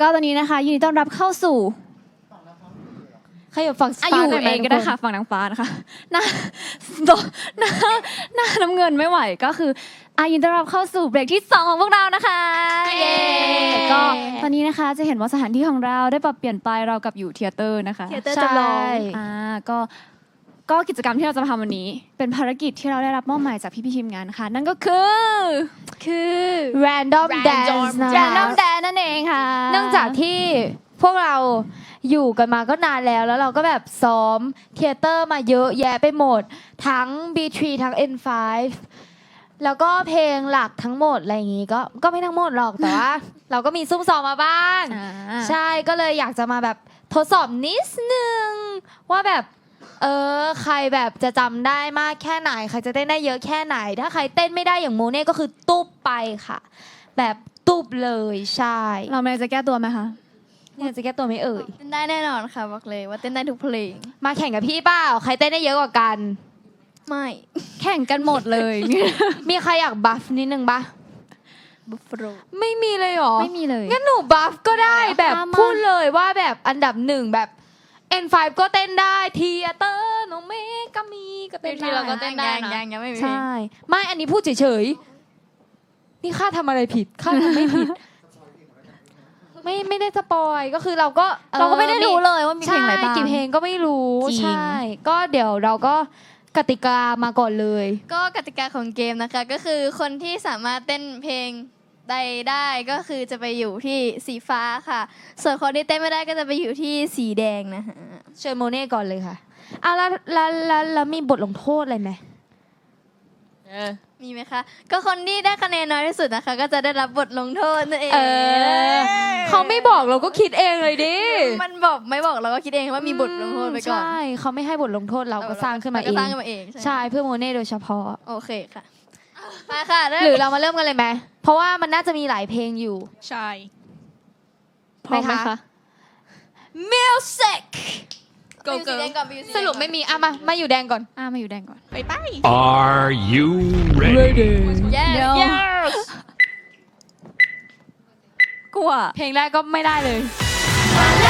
ก็ตอนนี้นะคะยินดีต้อนรับเข้าสู่ใครอยู่ฝั่งอาฟ้ายุหน่อยไหมเองก็ได้ทุค่ะฝั่งนางฟ้านะคะหน้าโดหน้าหน้าน้ำเงินไม่ไหวก็คืออายินดีต้อนรับเข้าสู่เบรกที่2ของพวกเรานะคะเย้ ก็ตอนนี้นะคะจะเห็นว่าสถานที่ของเราได้ปรับเปลี่ยนไปเรากับอยู่เทยเตอร์นะคะ เทยเตอร์จำลอง ใช่อ่าก็ ก็กิจกรรมที่เราจะทำวันนี้ เป็นภารกิจที่เราได้รับมอบหมายจากพี่พี่ๆทีมงานค่ะ นั่นก็คือคือ Random Dance นะแรนดอมแดนนั่นเองค่ะ เนื่องจากที่พวกเราอยู่กันมาก็นานแล้ว แล้วเราก็แบบซ้อมเทยเตอร์มาเยอะแยะไปหมด ทั้ง B3 ทั้ง N5 แล้วก็เพลงหลักทั้งหมดอะไรอย่างงี้ก็ก็ไม่ทั้งหมดหรอกแต่ว่า เราก็มีซุ่มซ้อมมาบ้าง อ่า ใช่ก็เลยอยากจะมาแบบทดสอบนิดนึง ว่าแบบ เออ ใครแบบจะจำได้มากแค่ไหน ใครจะเต้นได้เยอะแค่ไหน ถ้าใครเต้นไม่ได้อย่างโมเน่ก็คือตุบไปค่ะ แบบตุบเลยใช่เราไม่จะแก้ตัวไหมคะ เนี่ยจะแก้ตัวไม่เอ่ย เต้นได้แน่นอนค่ะบอกเลยว่าเต้นได้ทุกเพลง มาแข่งกับพี่เปล่าใครเต้นได้เยอะกว่ากัน ไม่ แข่งกันหมดเลย มีใครอยากบัฟนิดนึงปะบุฟเฟโลไม่มีเลยเหรอ ไม่มีเลย งั้นหนูบัฟก็ได้แบบเอามาพูดเลยว่าแบบอันดับหนึ่งแบบ N5 ก็เต้นได้ทีเตอร์น้องเมฆก็มีก็เต้นได้ เราก็เต้นได้นะยังยังไม่มีเพลงใช่ ไม่อันนี้พูดเฉยๆ นี่ข้าทำอะไรผิดข้าทำไม่ผิด ไม่ไม่ได้สปอยก็คือเราก็อ่อเราก็ไม่ได้รู้เลยว่ามีเพลงอะไรบ้างใช่กี่เพลงก็ไม่รู้จริงใช่ ก็เดี๋ยวเราก็กติกามาก่อนเลย ก็กติกาของเกมนะคะ ก็คือคนที่สามารถเต้นเพลง ใดได้ก็คือจะไปอยู่ที่สีฟ้าค่ะ ส่วนคนที่เต้นไม่ได้ก็จะไปอยู่ที่สีแดงนะคะเชิญโมเน่ก่อนเลยค่ะอะแล้วแล้วแล้วแล้วมีบทลงโทษอะไรไหมมีไหมคะ ก็คนที่ได้คะแนนน้อยที่สุดนะคะ ก็จะได้รับบทลงโทษนั่นเองเออ เขาไม่บอกเราก็คิดเองเลยดิมันบอกไม่บอกเราก็คิดเองว่ามีบทลงโทษไปก่อน ใช่เขาไม่ให้บทลงโทษเราก็สร้างขึ้นมาเอก็งสร้างขึ้นมาเองใช่เพื่อโมเน่โดยเฉพาะ โอเคค่ะ มาค่ะเริ่มหรือเรามาเริ่มกันเลยไหม เพราะว่ามันน่าจะมีหลายเพลงอยู่ใช่พร้อมไหมคะ music Go, ไปอยู่สีแดงก่อนไปอยู่สีแดงก่อนสรุปไม่มีอะมามาอยู่แดงก่อนอ่ามาอยู่แดงก่อน Are you ready? Yes เดี๋ยว yes กลัวเพลงแรกก็ไม่ได้เลยแ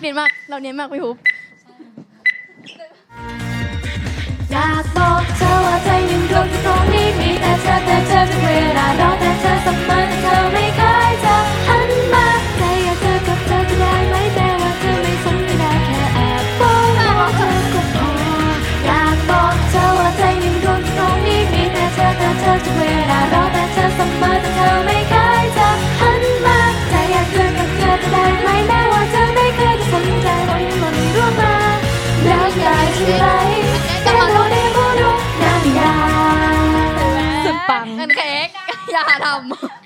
เนียนมาก เราเนียนมากพี่ฮุบอยากบอกเธอว่าใจหนึ่งดวงที่ตรงนี้มีแต่เธอแต่เธอทุกเวลารอแต่เธอเสมอแต่เธอไม่เคยจะหันมาใจอยากเจอกับเธอจะได้ไหมแต่ว่าเธอไม่สนไม่ได้แค่แอบบอกเธอก็พออยากบอกเธอว่าใจหนึ่งดวงที่ตรงนี้มีแต่เธอแต่เธอทุกเวลารอแต่เธอเสมอแต่เธอไม่เคยจะหันมาใจอยากเจอกับเธอจะได้ไหมเรา ไนาปังกันเค้กอย่าทำ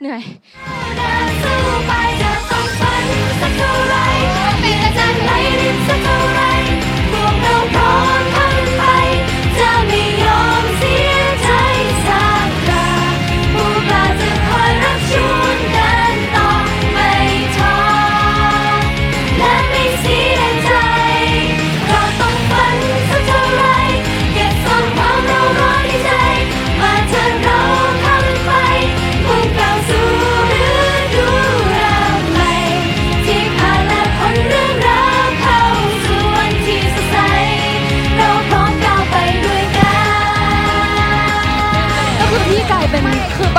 เหนื่อยไปจะต้องฝันสักเท่าไรเป็นอาจารย์ไรริมสักเท่า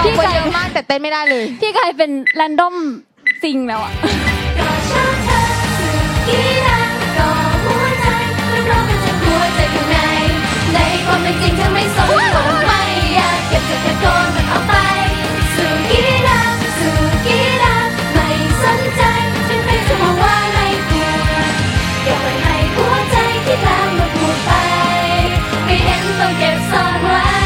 บางคนเยอะมากแต่เต้นไม่ได้เลย พี่กลายเป็นแรนดอมซิงแล้วอะเก็บซ่อนไว้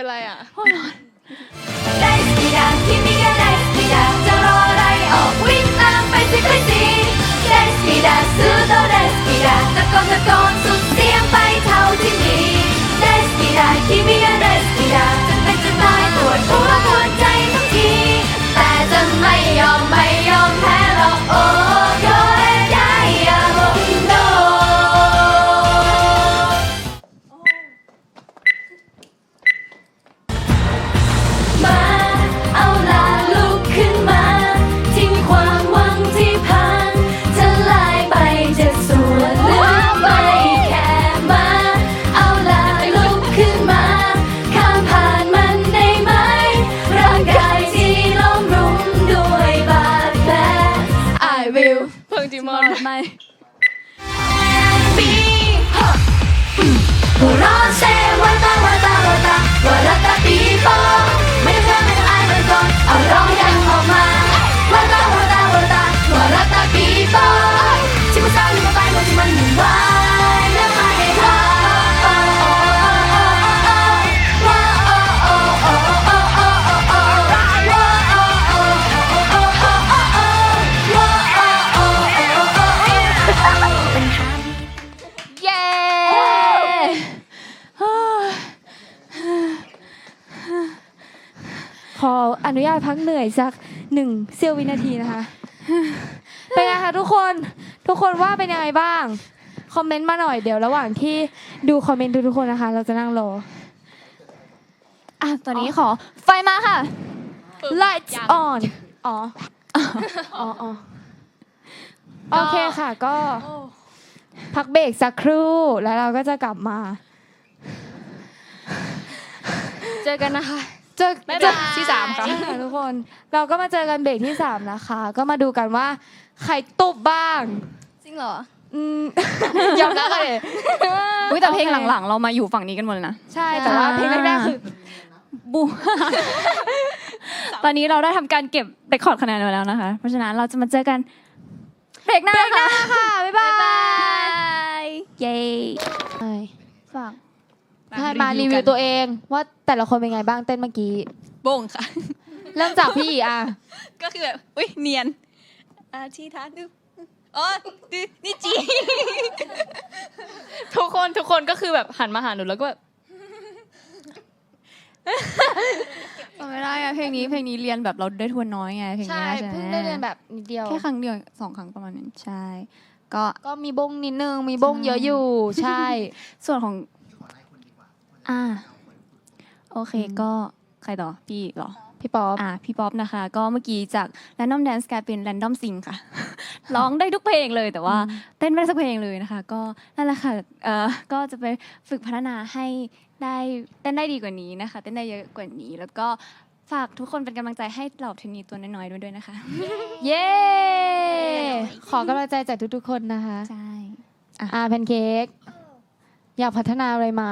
ตาเธอเป็นไรอ่ะ 大好きだ君が大好きだじゃろうライオンウィンナーไปสิไปสิ大好きだすうと大好きだตะโกนตะโกนสุดเสียงไปเท่าที่มี大好きだ君が大好きだจะเป็นจะตายปวดหัวปวดใจทุกที แต่จะไม่ยอมไม่ จิ ขออนุญาตพักเหนื่อยสักหนึ่งเสี้ยววินาทีนะคะ เป็นไงคะทุกคนทุกคนว่าเป็นยังไงบ้าง คอมเมนต์มาหน่อยเดี๋ยวระหว่างที่ดูคอมเมนต์ทุกๆคนนะคะ เราจะนั่งรออะตอนนี้ขอไฟมาค่ะ lights on อ๋ออ๋ออ๋อโอเคค่ะก็พักเบรกสักครู่แล้วเราก็จะกลับมา เจอกันนะคะ เจอบ๊ายเจบาอยที่สามค่ะ ใช่ค่ะทุกคน เราก็มาเจอกันเบรกที่สามนะคะ ก็มาดูกันว่าใครตุบบ้าง จริงเหรอ อืม ยอมรับเลยอุ้ยแต่เพลงหลังๆ เรามาอยู่ฝั่งนี้กันหมดเลยนะใช่แต่ว่าเพลงแรกๆคือ บู ตอนนี้เราได้ทำการเก็บเรคคอร์ดคะแนนไว้แล้วนะคะ เพราะฉะนั้นเราจะมาเจอกันเบรกหน้าค่ะค่ะบ๊ายบาย เย้ ฝาก ให้มารีวิวตัวเองว่าแต่ละคนเป็นไงบ้างเต้นเมื่อกี้บงค่ะ เริ่มจากพี่อีอะก็คือแบบอุ้ยเนียนอาทีทานดูอ๋อดูนี่จี ทุกคนทุกคนก็คือแบบหันมาหาหนูแล้วก็แบบไม่ได้อะเพลงนี้เพลงนี้เรียนแบบเราได้ทวนน้อยไงเพลงใช่นี้ใช่ไหมเพิ่งได้เรียนแบบนิดเดียวแค่ครั้งเดียวสองครั้งประมาณนั้นใช่ก็ก็มีบงนิดนึงมีบงเยอะอยู่ใช่ ส่วนของ อ่าโอเคก็ใครต่อพี่เหรอ พี่ป๊อปอ่าพี่ป๊อปนะคะ ก็เมื่อกี้จาก Random Dance กลายเป็น Random Sing ค่ะ ร้องได้ทุกเพลงเลยแต่ว่าเต้นไม่ได้สักเพลงเลยนะคะ ก็นั่นแหละค่ะเอ่อก็จะไปฝึกพัฒนาให้ได้เต้นได้ดีกว่านี้นะคะ เต้นได้เยอะกว่านี้ แล้วก็ฝากทุกคนเป็นกำลังใจให้เหล่าเทนนีตัวน้อยๆด้วยด้วยนะคะ เย้ ขอกำลังใจจากทุกๆคนนะคะ ใช่ อ่าแพนเค้กอยากพัฒนาอะไรไหม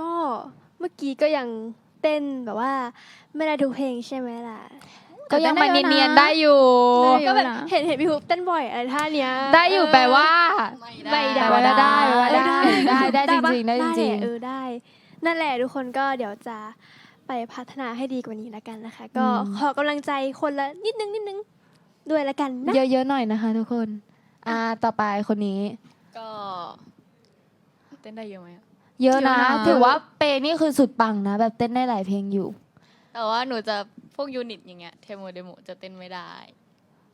ก็เมื่อกี้ก็ยังเต้นแบบว่า ไม่ได้ทุกเพลงใช่ไหมล่ะ ก็ยังมาเนียนๆได้อยู่ก็แบบเห็นเห็นพี่ฮุบเต้นบ่อยอะไรท่าเนี้ยได้อยู่แปลว่าไม่ได้แปลว่าได้แปลว่าได้ได้ได้จปะริงๆได้จริงแหละเออได้ นั่นแหละทุกคนก็เดี๋ยวจะไปพัฒนาให้ดีกว่านี้ละกันนะคะ ก็ขอกำลังใจคนละนิดนึงนิดนึงด้วยละกันนะเยอะๆหน่อยนะคะ ทุกคน อ่าต่อไปคนนี้ ก็ เต้นได้เยอะไหมอะ เยอะนะ เยอะนะ ถือว่าเปย์นี่คือสุดปังนะ แบบเต้นได้หลายเพลงอยู่ แต่ว่าหนูจะพวกยูนิตอย่างเงี้ยเทโมเดโมจะเต้นไม่ได้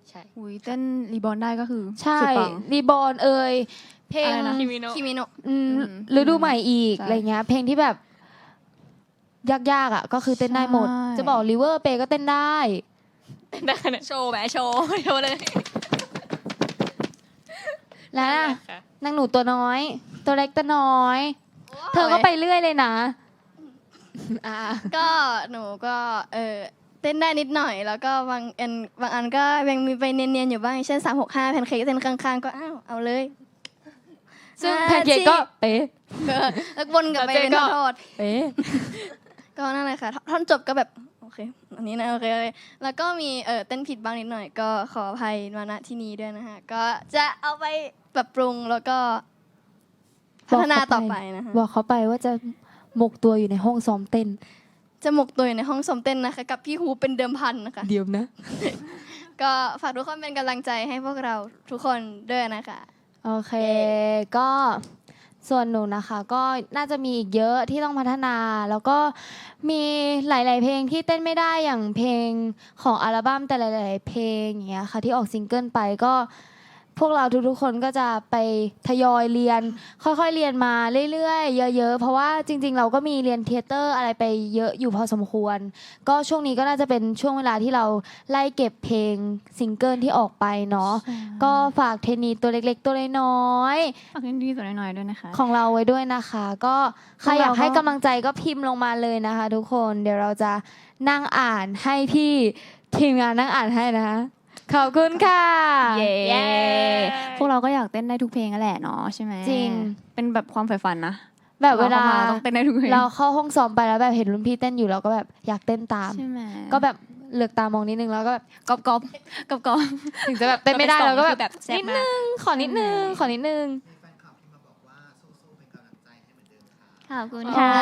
ใช่ อุ้ยเต้นรีบอลได้ก็คือใช่สุดปัง รีบอลเอ่ยเพลงอะไรนะ คิมิโนะ คิมิโนะ อืมอืมฤดูใหม่อีกใช่อะไรเงี้ย เพลงที่แบบยากๆอะ ก็คือเต้นได้หมด ใช่ จะบอกริเวอร์เปย์ก็เต้นได้ เต้นได้ขนาดโชว์แหมโชว์โชว์เลยแล้วน่ะค่ะ นางหนูตัวน้อย ตัวเล็กตัวน้อย เธอก็ไปเรื่อยเลยนะอ่าก็หนูก็เออเต้นได้นิดหน่อย แล้วก็บางอันบางอันก็ยังมีไปเนียนๆอยู่บ้างอย่างเช่น3 6 5แพนเค้กเต้นข้างๆก็อ้าวเอาเลย ซึ่งอ่าแพนเค้กก็เป๊ะเออแล้ววนกลับไปเป็นทอดเป๊ะๆก็นั่นแหละค่ะท่อนจบก็แบบโอเคอันนี้นะโอเคโอเคแล้วก็มีเออเต้นผิดบ้างนิดหน่อย ก็ขออภัยมาณที่นี้ด้วยนะคะก็จะเอาไปปรับปรุงแล้วก็ พัฒนาต่อไปนะคะบอกเขาไปว่าจะหมกตัวอยู่ในห้องซ้อมเต้น จะหมกตัวอยู่ในห้องซ้อมเต้นนะคะ กับพี่ฮูเป็นเดิมพันนะคะ เดี๋ยวนะ ก็ฝากทุกคนเป็นกำลังใจให้พวกเราทุกคนด้วยนะคะ โอเค ก็ส่วนหนูนะคะ ก็น่าจะมีอีกเยอะที่ต้องพัฒนา แล้วก็มีหลาย ๆ เพลงที่เต้นไม่ได้อย่างเพลงของอัลบั้มแต่หลาย ๆ เพลงอย่างเงี้ยค่ะที่ออกซิงเกิลไปก็ พวกเราทุกๆคนก็จะไปทยอยเรียน ค่อยๆเรียนมาเรื่อยๆเยอะ ๆ เพราะว่าจริง ๆ เราก็มีเรียนเทยเตอร์อะไรไปเยอะอยู่พอสมควร ก็ช่วงนี้ก็น่าจะเป็นช่วงเวลาที่เราไล่เก็บเพลงซิงเกิลที่ออกไปเนาะก็ฝากเทนนีตัวเล็กๆ ตัวน้อยๆฝากเล่นดีตัวน้อยๆด้วยนะคะของเราไว้ด้วยนะคะ ก็ใครอยากให้กำลังใจก็พิมพ์ลงมาเลยนะคะ ทุกคนเดี๋ยวเราจะนั่งอ่านให้พี่ทีมงานนั่งอ่านให้นะคะ ขอบคุณค่ะ เย้พวกเราก็อยากเต้นได้ทุกเพลงนั่นแหละเนาะใช่ไหมจริง เป็นแบบความใฝ่ฝันนะแบบเวลารข้มต้องเต้นได้ทุกเพลงเราเข้าห้องซ้อมไปแล้วแบบเห็นรุ่นพี่เต้นอยู่เราก็แบบอยากเต้นตามใช่ไหมก็แบบเหลือกตามองนิดนึงแล้วก็แบบกอบกอบกอบกอบถึงจะแบบเต้นไม่ได้เราก็แบบแบบแซ่บนิดมากนึงขอนิดนึงขอนิดนึงขอบคุณค่ะ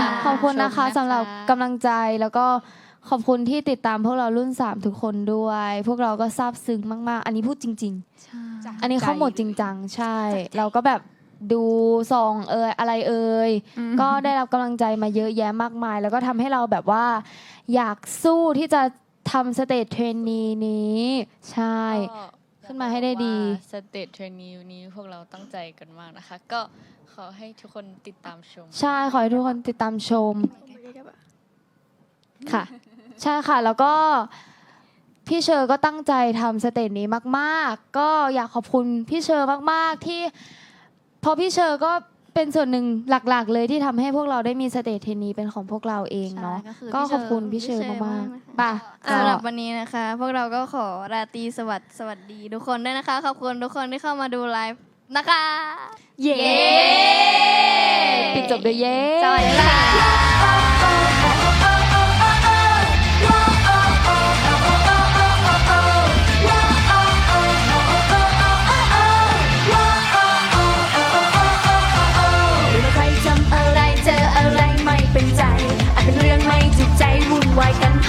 ค่ะ ขอบคุณนะคะสำหรับกำลังใจแล้วก็ ขอบคุณที่ติดตามพวกเรารุ่น 3 ทุกคนด้วย พวกเราก็ซาบซึ้งมาก ๆ อันนี้พูดจริง ๆ อันนี้เข้าหมดจริงจังใช่ เราก็แบบดูซองเอยอะไรเอ่ยอืมก็ได้รับกำลังใจมาเยอะแยะมากมาย แล้วก็ทำให้เราแบบว่า อยากสู้ที่จะทำสเตจเทรนนีนี้ ใช่ ขึ้นมาให้ได้ดีสเตจเทรนนิวนี้พวกเราตั้งใจกันมากนะคะ ก็ขอให้ทุกคนติดตามชม ใช่ ขอให้ทุกคนติดตามชมค่ะ ใช่ค่ะ แล้วก็พี่เชอร์ก็ตั้งใจทำสเตจนี้มาก ๆ ก็อยากขอบคุณพี่เชอร์มาก ๆ ที่เพราะพี่เชอร์ก็เป็นส่วนหนึ่งหลัก ๆ เลยที่ทำให้พวกเราได้มีสเตจเทนนี้เป็นของพวกเราเองเนาะใช่ก็คือก็พี่ขอบคุณเชอร์พี่เชอร์พี่เชอร์มากมากๆๆป่ะสำหรับวันนี้นะคะ พวกเราก็ขอราตรีสวัสดิ์สวัสดีทุกคนด้วยนะคะขอบคุณทุกคนที่เข้ามาดูไลฟ์นะคะ เย้ปิดจบด้วยเย้ สวัสดีค่ะ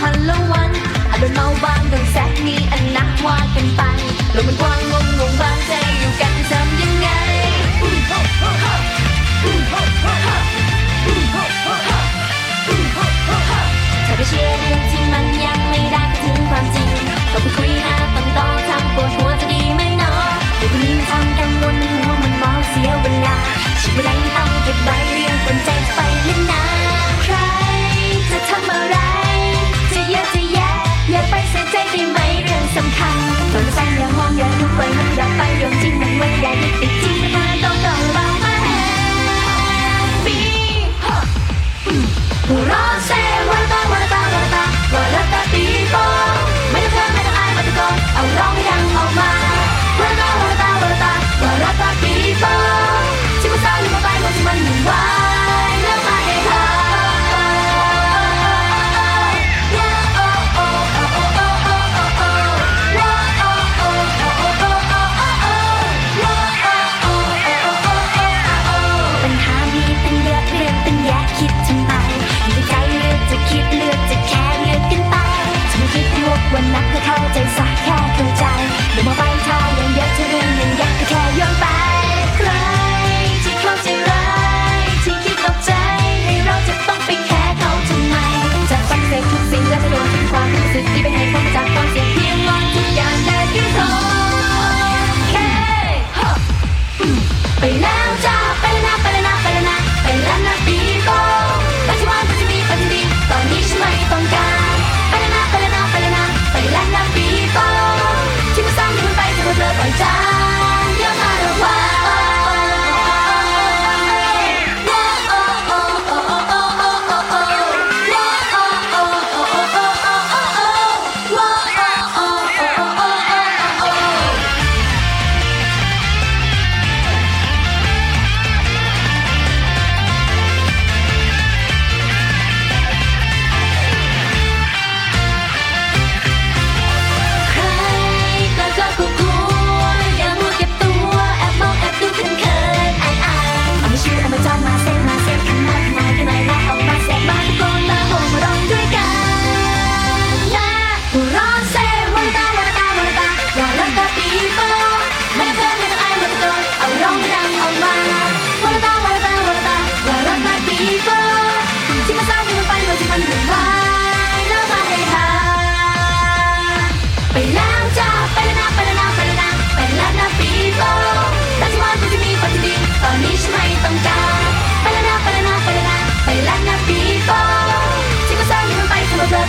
อ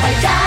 살짝